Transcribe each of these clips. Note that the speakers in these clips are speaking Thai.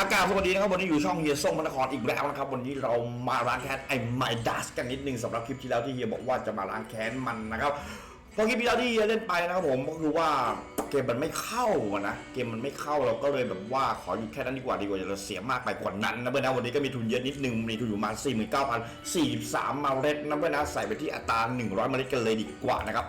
อากาศสวัสดีนะครับวันนี้อยู่ช่องเฮียส่งพระนครอีกแล้วนะครับวันนี้เรามาล้างแค้นไอ้ไมดัสกันนิดนึงสำหรับคลิปที่แล้วที่เฮียบอกว่าจะมาล้างแค้นมันนะครับเพราะคลิปที่แล้วที่เฮียเล่นไปนะครับผมก็คือว่าเกมมันไม่เข้านะเกมมันไม่เข้าเราก็เลยแบบว่าขออยู่แค่นั้นดีกว่าดีกว่าอย่าเราเสียมากไปกว่านั้นนะเพื่อนนะวันนี้ก็มีทุนเยอะนิดนึงมีทุนอยู่มา49,043เมาเล็ดนะเพื่อนนะใส่ไปที่อัตรา100 เมล็ดกันเลยดีกว่านะครับ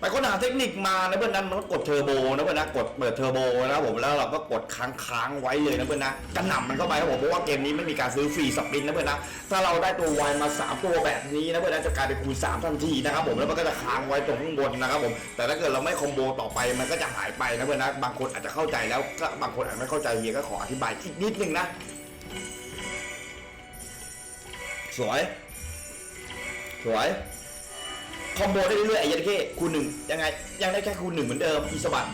ไปค้นหาเทคนิคมานะเพื่อนนั้นมันก็กดเทอร์โบนะเพื่อนนะกดเปิดเทอร์โบนะครับผมแล้วเราก็กดค้างค้างๆไว้เลยนะเพื่อนนะกระหน่ำมันเข้าไปครับผมเพราะว่าเกมนี้ไม่มีการซื้อฟรีสปินนะเพื่อนนะถ้าเราได้ตัววายมา 3 ตัวแบบนี้นะเพื่อนนะจะกลายเป็นคูณ3ทันทีนะครับผมแล้วมันก็จะค้างไว้ตรงข้างบนนะครับผมแต่ถ้าเกิดเราไม่คอมโบต่อไปมันก็จะหายไปนะเพื่อนนะบางคนอาจจะเข้าใจแล้วก็บางคนอาจไม่เข้าใจเฮียก็ขออธิบายอีกนิดนึงนะ สวย สวย คอมโบได้เรื่อยๆไอ้ยันเข้คูณหนึ่งยังไงยังได้แค่คูณหนึ่งเหมือนเดิมอีสบัด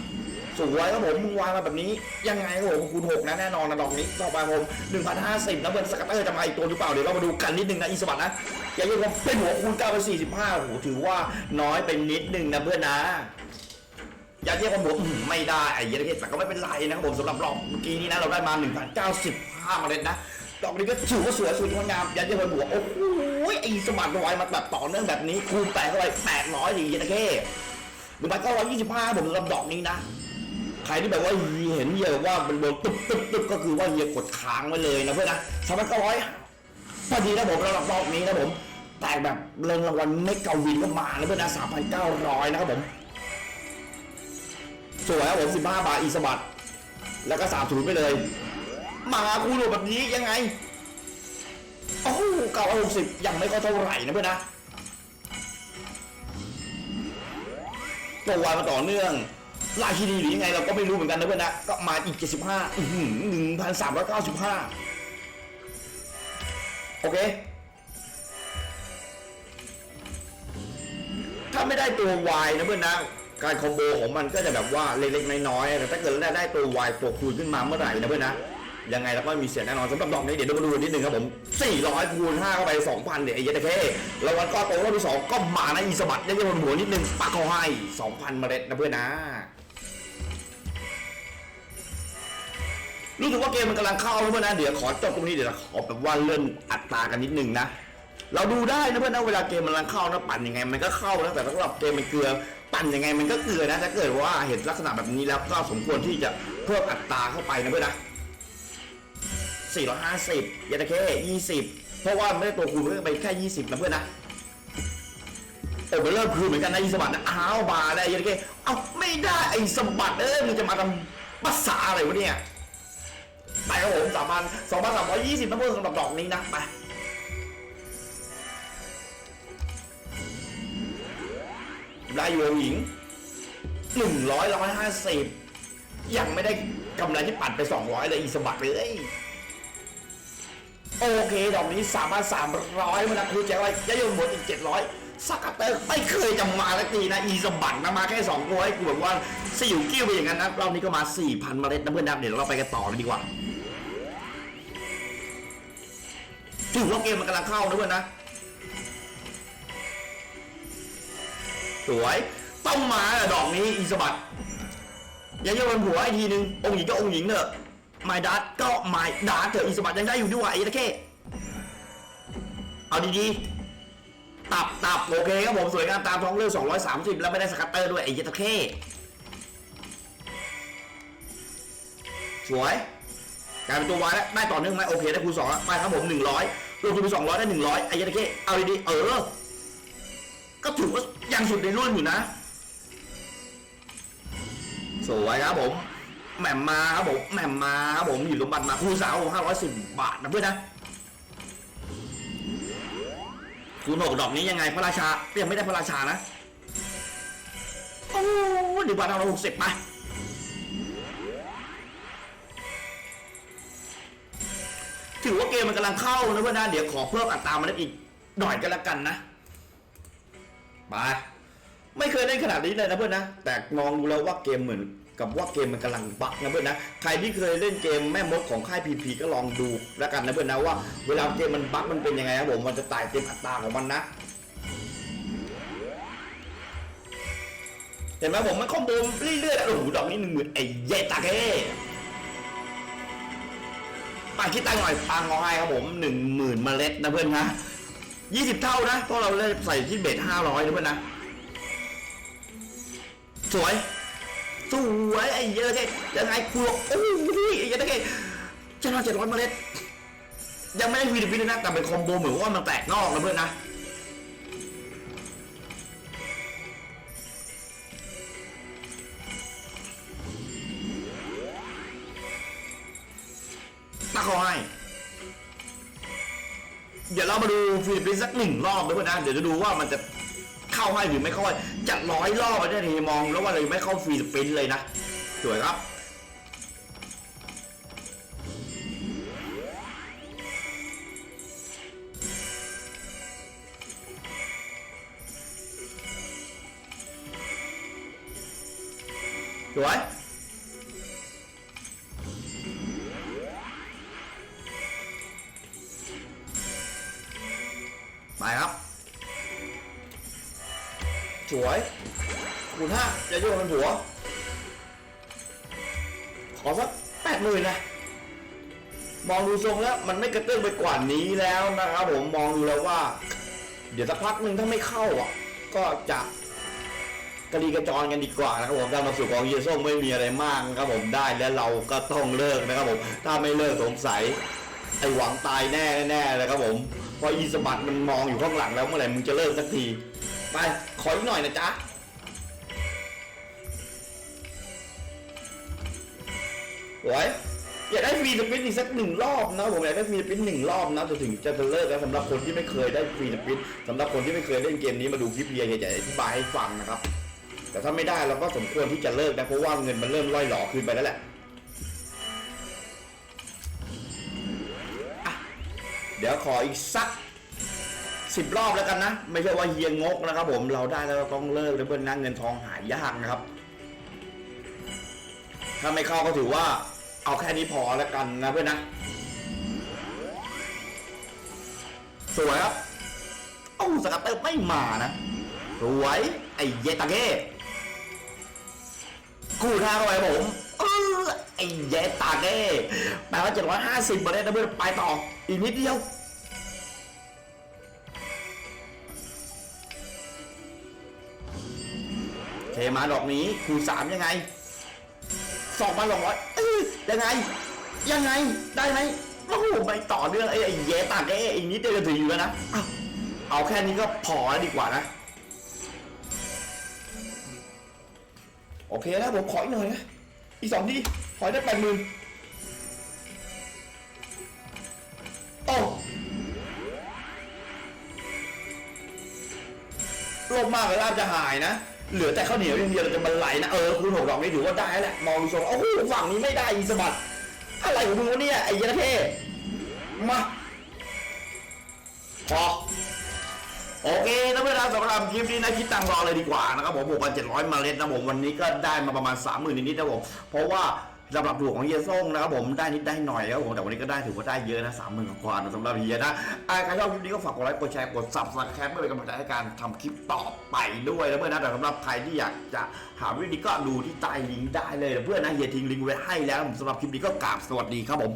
สวยครับผมมึงวางมาแบบนี้ยังไงครับผมคูณหกนะแน่นอนนะดอกนี้ต่อไปผมหนึ่งพันห้าสิบนะเบิร์นสกัตเตอร์จะมาอีกตัวหรือเปล่าเดี๋ยวเรามาดูกันนิดนึงนะอีสบัดนะอย่าลืมผมเป็นหัวคูณเก้าไปสี่สิบห้าโอ้โหถือว่าน้อยไปนิดนึงนะเพื่อนนะอย่าเรียกว่าผมไม่ได้ไอ้ยันเข้แต่ก็ไม่เป็นไรนะครับผมสำหรับรอบเมื่อกี้นี้นะเราได้มา1,095เก้าสิบห้าเมล็ดนะดอกนี้ก็ถือว่าสวยสวยงดงามยันเยียบนหัวโอ้โห ไอ้สมาร์ทวายมาแบบต่อเนื่องแบบนี้คูณแปดเข้าไป800ดียันเข้หนึ่งพันเก้าร้อยยี่สิบห้าผมสำหรับดอกนี้นะ ใครที่แบบว่าเห็นเยแบบว่าเป็นโดนตึ๊บตึ๊บตึ๊บก็คือว่าเฮียกดค้างไว้เลยนะเพื่อนนะสามพันเก้าร้อยพอดีนะผมสำหรับรอบนี้นะผมแต่แบบเงินรางวัลไม่เกาวินก็มานะเพื่อนนะสามพันเก้าร้อยนะครับผมสวยครับผม15บห้าบาทอีสบัดแล้วก็3 0ไปเลย มาคูณแบบนี้ยังไง โอ้โหเก้าหกสิบยังไม่ค่อยเท่าไหร่นะเพื่อนนะตัววายมาต่อเนื่องราชินีหรือยังไงเราก็ไม่รู้เหมือนกันนะเพื่อนนะก็มาอีก 75อื้อหือ1,395 โอเค ถ้าไม่ได้ตัววายนะเพื่อนนะ การคอมโบของมันก็จะแบบว่าเล็กๆน้อยๆแต่ถ้าเกิดได้ได้ตัววายตัวคูณขึ้นมาเมื่อไหร่นะเพื่อนนะ ยังไงเราก็มีเสียงแน่นอนสำหรับดอกนี้เดี๋ยวเรามาดูนนิดนึงครับผม 400คูณ5เข้าไป 2,000เดี๋ยวไอ้เยตะเข้รางวัลก้อนโตรอบที่สองก็มานะอีสบัดยังบนหัวนิดนึงปักเขาให้ 2,000เมล็ดนะเพื่อนนะรู้สึกว่าเกมมันกำลังเข้าแล้วเพื่อนนะเดี๋ยวขอจบตรงนี้เดี๋ยวขอแบบว่าเลื่อนอัตรากันนิดนึงนะเราดูได้นะเพื่อนนะเวลาเกมมันกำลังเข้านะปั่นยังไงมันก็เข้านะแต่ถ้าเราเกมมันเกลือปั่นยังไงมันก็เกลือนะถ้าเกิดว่าเห็นลักษณะแบบนี้แล้วก็สมควรที่จะเพิ่มอัตราเข้าไปนะเพื่อนนะ 450ยาตะเค20 เพราะว่าไม่ได้ตัวคูณเพิ่มไปแค่ 20นะเพื่อนนะโอ้มันเริ่มคืนเหมือนกันนะอีสบัดนะอ้าวบาได้ยาตะเคเอ้าไม่ได้ไอ้สบัดเอ้ยมันจะมาทำภาษาอะไรวะเนี่ยไปครับผมสามพันสองพันสามร้อยยี่สิบนะเพื่อนสำหรับดอกนี้นะไปได้อยู่หญิงหนึ่งร้อยร้อยห้าสิบยังไม่ได้กำไรที่ปัดไปสองร้อยเลยอีสบัดเลย โอเค ดอกนี้สามพันสามร้อยมันนะคือแจ้งว่ายะยมหมดอีกเจ็ดร้อยสกัตเตอร์ไม่เคยจะมาสักทีนะ อีสบัดนะมาแค่สองตัวให้กูแบบว่าสิวกิ้วไปอย่างนั้นนะรอบนี้ก็มาสี่พันเมล็ดนะเพื่อนนะเดี๋ยวเราไปกันต่อเลยดีกว่าถือว่าเกมมันกำลังเข้านะเพื่อนนะสวยต้องมาดอกนี้อีสบัดย่าโยนหัวไอ้ทีนึงองค์หญิงก็องค์หญิงเถอะ ไมดัสก็ไม่ดัสเถอะอีสบัดยังได้อยู่ด้วยไอ้ตะเข้เอาดีๆ ตับตับโอเคครับผมสวยงามตามท้องเรื่อง230 แล้วไม่ได้สกัตเตอร์ด้วยไอ้ตะเข้สวยกลายเป็นตัววายแล้วได้ต่อเนื่องไหมโอเคได้คูณสองไปครับผม100รวมคูณสองร้อยได้100ไอ้ตะเข้เอาดีๆเออ ก็ถือว่ายังสุดในรุ่นอยู่นะ สวยครับผม แหม่มมาครับผมแหม่มมาครับผมอยู่สมบัติมาคูสาวห้าร้อยสิบบาทนะเพื่อนนะคูณหกดอกนี้ยังไงพระราชายังไม่ได้พระราชานะโอ้หนึ่งพันห้าหกสิบมถือว่าเกมมันกำลังเข้านะเพื่อนนะเดี๋ยวขอเพิ่มอัตรามันอีกหน่อยก็แล้วกันนะไปไม่เคยเล่นขนาดนี้เลยนะเพื่อนนะแต่มองดูแล้วว่าเกมเหมือน กับว่าเกมมันกำลังบักนะเพื่อนนะใครที่เคยเล่นเกมแม่มดของค่ายพีพีก็ลองดูแล้วกันนะเพื่อนนะว่าเวลาเกมมันบักมันเป็นยังไงครับผมมันจะตายเต็มอัตราของมันนะเห็นไหมผมมันคอมโบเรื่อยๆแล้วโอ้โหดอกนี้หนึ่งหมื่นไอ้เยตาเก้มาคิดตังหน่อยปังขอให้ครับผมหนึ่งหมื่นเมล็ดนะเพื่อนนะยี่สิบเท่านะเพราะเราได้ใส่ที่เบ็ดห้าร้อยนะเพื่อนนะ สวย สวยไอ้เยอะเท่ยังไงครัวโอ้ยไอ้เยอะเท่ชนะเจ็ดร้อยเมล็ดยังไม่ได้วีดีพีนะแต่เป็นคอมโบเหมือนว่ามันแตกนอกนะเพื่อนนะตาคอให้เดี๋ยวเรามาดูฟิลิปปินส์สักหนึ่งรอบนะเพื่อนนะเดี๋ยวจะดูว่ามันจะเข้าให้หรือไม่เข้าให้ จะร้อยรอบไปได้ทีมองแล้วว่าเรายังไม่เข้าฟิลิปปินส์เลยนะ สวยครับ สวยไปครับ สวยคุณห้าจะโยกเป็นหัว ขอสักแปดหมื่นนะ มองดูทรงแล้วมันไม่กระเตื้องไปกว่านี้แล้วนะครับผมมองดูแล้วว่า เดี๋ยวสักพักหนึ่งถ้าไม่เข้าอะ ก็จะกระดีกระจรกันดีกว่านะครับผมการมาสู่กองเยส้มไม่มีอะไรมากนะครับผมได้แล้วเราก็ต้องเลิกนะครับผม ถ้าไม่เลิกสงสัยไอหวังตายแน่แน่เลยครับผมเพราะอีสบัดมันมองอยู่ข้างหลังแล้วเมื่อไหร่มึงจะเลิกสักที ไป ขออีกหน่อยนะจ๊ะโอ้ยอยากได้ฟรีสปินอีกสักหนึ่งรอบนะผมอยากได้ฟรีสปินหนึ่งรอบนะจะถึงจะเลิกแล้วสำหรับคนที่ไม่เคยได้ฟรีสปินสำหรับคนที่ไม่เคยเล่นเกมนี้มาดูคลิปเพียจะอธิบายให้ฟังนะครับ แต่ถ้าไม่ได้เราก็สมควรที่จะเลิกนะเพราะว่าเงินมันเริ่มล่อยหลอคืนไปแล้วแหละเดี๋ยวขออีกสัก สิบรอบแล้วกันนะ ไม่ใช่ว่าเฮียงกนะครับผมเราได้แล้วเราต้องเลิกแล้วเพื่อนนะเงินทองหายากนะครับ ถ้าไม่เข้าก็ถือว่า เอาแค่นี้พอแล้วกันนะเพื่อนนะ สวยครับโอ้สกัดเตอร์ไม่มานะ สวยไอ้เยตาเก้กู้ท่าเข้าไปผมเออไอ้เยตาเก้แปลว่าเจ็ดร้อยห้าสิบมาได้นะเพื่อนไปต่ออีกนิดเดียว มาดอกนี้คูณสามยังไงสองพันสองร้อยยังไง ยังไงได้ไหมโอ้โหไม่ต่อเนื่องไอ้ไอ้เยตากเอ้อีกนิดเดียวจะถึงอยู่แล้วนะเอาแค่นี้ก็พอแล้วดีกว่านะโอเคนะผมขออีกหน่อยนะอีกสองที่ขอได้แปดหมื่นโอ้โลภมากเลยลาบจะหายนะ เหลือแต่ข้าวเหนียวอย่างเดียวเราจะมันไหลนะเออคุณหกดอกนี่ถือว่าได้แหละมองดูทรงโอ้โหฝั่งนี้ไม่ได้อีสบัดอะไรของมึงวะเนี่ยไอ้ยะเท่มาพอโอเคนะเพื่อนๆสำหรับคลิปนี้นะคิดตังรอเลยดีกว่านะครับผม6 7 0 0เมล็ดนะผมวันนี้ก็ได้มาประมาณ 30,000นิดๆนะผมเพราะว่า สำหรับถูกของเฮียส่งนะครับผมได้นิดได้หน่อยครับผมแต่วันนี้ก็ได้ถือว่าได้เยอะนะสามหมื่นกว่าๆนะสำหรับเฮียนะใครชอบคลิปนี้ก็ฝากกดไลค์กดแชร์กดซับสไครป์เพื่อเป็นกำลังใจให้การทำคลิปต่อไปด้วยนะเพื่อนนะแต่สำหรับใครที่อยากจะหาวิธีก็ดูที่ใต้ลิงก์ได้เลยนะเพื่อนนะเฮียทิ้งลิงก์ไว้ให้แล้วสำหรับคลิปนี้ก็กราบสวัสดีครับผม